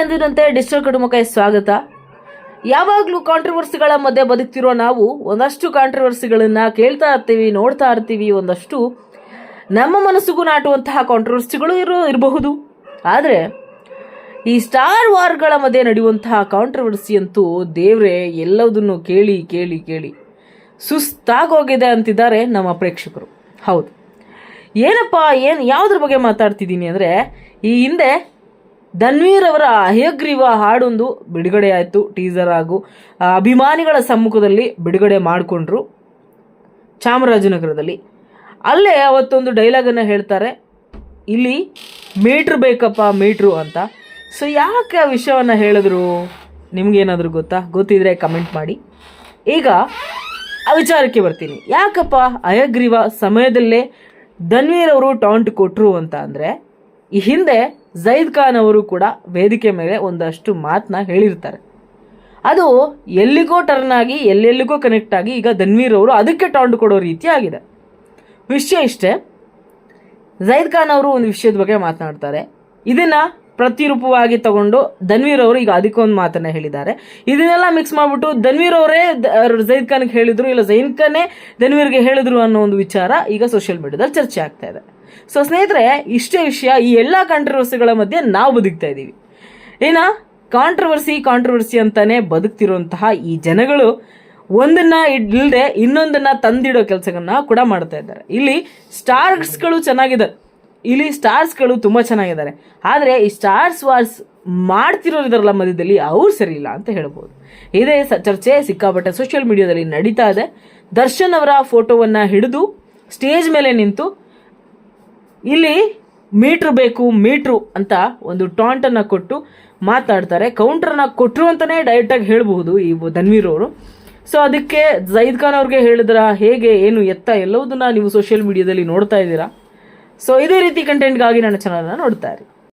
ಎಂದಿನಂತೆ ಡಿಜಿಟಲ್ ಕುಟುಂಬಕ್ಕೆ ಸ್ವಾಗತ. ಯಾವಾಗಲೂ ಕಾಂಟ್ರವರ್ಸಿಗಳ ಮಧ್ಯೆ ಬದುಕ್ತಿರೋ ನಾವು ಒಂದಷ್ಟು ಕಾಂಟ್ರವರ್ಸಿಗಳನ್ನ ಕೇಳ್ತಾ ಇರ್ತೀವಿ, ನೋಡ್ತಾ ಇರ್ತೀವಿ ಒಂದಷ್ಟು. ನಮ್ಮ ಮನಸ್ಸಿಗೂ ನಾಟುವಂತಹ ಕಾಂಟ್ರವರ್ಸಿಗಳು ಇರೋ, ಇರಬಹುದು. ಆದರೆ ಈ ಸ್ಟಾರ್ ವಾರ್ಗಳ ಮಧ್ಯೆ ನಡೆಯುವಂತಹ ಕಾಂಟ್ರವರ್ಸಿ ಅಂತೂ ದೇವರೇ ಎಲ್ಲದನ್ನು ಕೇಳಿ ಕೇಳಿ ಕೇಳಿ ಸುಸ್ತಾಗೋಗಿದೆ ಅಂತಿದ್ದಾರೆ ನಮ್ಮ ಪ್ರೇಕ್ಷಕರು. ಹೌದು. ಏನಪ್ಪ, ಏನು, ಯಾವುದ್ರ ಬಗ್ಗೆ ಮಾತಾಡ್ತಿದ್ದೀನಿ ಅಂದರೆ ಈ ಹಿಂದೆ ಧನ್ವೀರ್ ಅವರ ಹಯಗ್ರೀವ ಹಾಡೊಂದು ಬಿಡುಗಡೆ ಆಯಿತು, ಟೀಸರ್ ಹಾಗೂ ಅಭಿಮಾನಿಗಳ ಸಮ್ಮುಖದಲ್ಲಿ ಬಿಡುಗಡೆ ಮಾಡಿಕೊಂಡ್ರು ಚಾಮರಾಜನಗರದಲ್ಲಿ. ಅಲ್ಲೇ ಅವತ್ತೊಂದು ಡೈಲಾಗನ್ನು ಹೇಳ್ತಾರೆ, ಇಲ್ಲಿ ಮೀಟ್ರ್ ಬೇಕಪ್ಪ, ಮೀಟ್ರು ಅಂತ. ಸೊ ಯಾಕೆ ಆ ವಿಷಯವನ್ನು ಹೇಳಿದ್ರು? ನಿಮಗೇನಾದರೂ ಗೊತ್ತಾ? ಗೊತ್ತಿದ್ರೆ ಕಮೆಂಟ್ ಮಾಡಿ. ಈಗ, ಆ ವಿಚಾರಕ್ಕೆ ಬರ್ತೀನಿ. ಯಾಕಪ್ಪ ಅಯಗ್ರೀವ ಸಮಯದಲ್ಲೇ ಧನ್ವೀರ್ ಅವರು ಟಾಂಟ್ ಕೊಟ್ಟರು ಅಂತ ಅಂದರೆ, ಈ ಹಿಂದೆ ಜೈದ್ ಖಾನ್ ಅವರು ಕೂಡ ವೇದಿಕೆ ಮೇಲೆ ಒಂದಷ್ಟು ಮಾತನ್ನ ಹೇಳಿರ್ತಾರೆ. ಅದು ಎಲ್ಲಿಗೋ ಟರ್ನ್ ಆಗಿ, ಎಲ್ಲೆಲ್ಲಿಗೋ ಕನೆಕ್ಟ್ ಆಗಿ ಈಗ ಧನ್ವೀರ್ ಅವರು ಅದಕ್ಕೆ ಟಾಂಡ್ ಕೊಡೋ ರೀತಿ ಆಗಿದೆ. ವಿಷಯ ಇಷ್ಟೇ. ಜೈದ್ ಖಾನ್ ಅವರು ಒಂದು ವಿಷಯದ ಬಗ್ಗೆ ಮಾತನಾಡ್ತಾರೆ. ಇದನ್ನ ಪ್ರತಿರೂಪವಾಗಿ ತಗೊಂಡು ಧನ್ವೀರ್ ಅವರು ಈಗ ಅದಕ್ಕೊಂದು ಮಾತನ್ನ ಹೇಳಿದ್ದಾರೆ. ಇದನ್ನೆಲ್ಲ ಮಿಕ್ಸ್ ಮಾಡ್ಬಿಟ್ಟು ಧನ್ವೀರ್ ಅವರೇ ಜೈದ್ ಖಾನ್ಗೆ ಹೇಳಿದ್ರು, ಇಲ್ಲ ಜೈನ್ ಖಾನೇ ಧನ್ವೀರ್ಗೆ ಹೇಳಿದ್ರು ಅನ್ನೋ ಒಂದು ವಿಚಾರ ಈಗ ಸೋಷಿಯಲ್ ಮೀಡಿಯಾದಲ್ಲಿ ಚರ್ಚೆ ಆಗ್ತಾ ಇದೆ. ಸೊ ಸ್ನೇಹಿತರೆ, ಇಷ್ಟೇ ವಿಷಯ, ಈ ಎಲ್ಲ ಕಾಂಟ್ರವರ್ಸಿಗಳ ಮಧ್ಯೆ ನಾವು ಬದುಕ್ತಾ ಇದ್ದೀವಿ. ಏನ? ಕಾಂಟ್ರವರ್ಸಿ ಕಾಂಟ್ರವರ್ಸಿ ಅಂತಾನೆ ಬದುಕ್ತಿರುವಂತಹ ಈ ಜನಗಳು ಒಂದನ್ನ ಇಲ್ಲದೆ ಇನ್ನೊಂದನ್ನ ತಂದಿಡೋ ಕೆಲಸಗಳನ್ನ ಕೂಡ ಮಾಡ್ತಾ ಇದ್ದಾರೆ. ಇಲ್ಲಿ ಸ್ಟಾರ್ಸ್ಗಳು ಚೆನ್ನಾಗಿದ್ದಾರೆ. ಇಲ್ಲಿ ಸ್ಟಾರ್ಸ್ಗಳು ತುಂಬಾ ಚೆನ್ನಾಗಿದ್ದಾರೆ. ಆದರೆ ಈ ಸ್ಟಾರ್ಸ್ ವಾರ್ಸ್ ಮಾಡ್ತಿರೋರು ಇದಾರಲ್ಲ ಮಧ್ಯದಲ್ಲಿ, ಅವ್ರು ಸರಿ ಇಲ್ಲ ಅಂತ ಹೇಳ್ಬೋದು. ಇದೇ ಚರ್ಚೆ ಸಿಕ್ಕಾಪಟ್ಟೆ ಸೋಷಿಯಲ್ ಮೀಡಿಯಾದಲ್ಲಿ ನಡೀತಾ ಇದೆ. ದರ್ಶನ್ ಅವರ ಫೋಟೋವನ್ನ ಹಿಡಿದು ಸ್ಟೇಜ್ ಮೇಲೆ ನಿಂತು ಇಲ್ಲಿ ಮೀಟ್ರ್ ಬೇಕು, ಮೀಟ್ರು ಅಂತ ಒಂದು ಟಾಂಟನ್ನು ಕೊಟ್ಟು ಮಾತಾಡ್ತಾರೆ. ಕೌಂಟರ್ನ ಕೊಟ್ಟರು ಅಂತಲೇ ಡೈರೆಕ್ಟಾಗಿ ಹೇಳಬಹುದು ಈ ಧನ್ವೀರ್ ಅವರು. ಸೊ ಅದಕ್ಕೆ ಜೈದ್ ಖಾನ್ ಅವ್ರಿಗೆ ಹೇಳಿದ್ರ, ಹೇಗೆ, ಏನು ಎತ್ತ ಎಲ್ಲವುದನ್ನು ನೀವು ಸೋಷಿಯಲ್ ಮೀಡಿಯಾದಲ್ಲಿ ನೋಡ್ತಾ ಇದ್ದೀರಾ? ಸೊ ಇದೇ ರೀತಿ ಕಂಟೆಂಟ್ಗಾಗಿ ನನ್ನ ಚಾನಲ್ನ ನೋಡ್ತಾ ಇರಿ.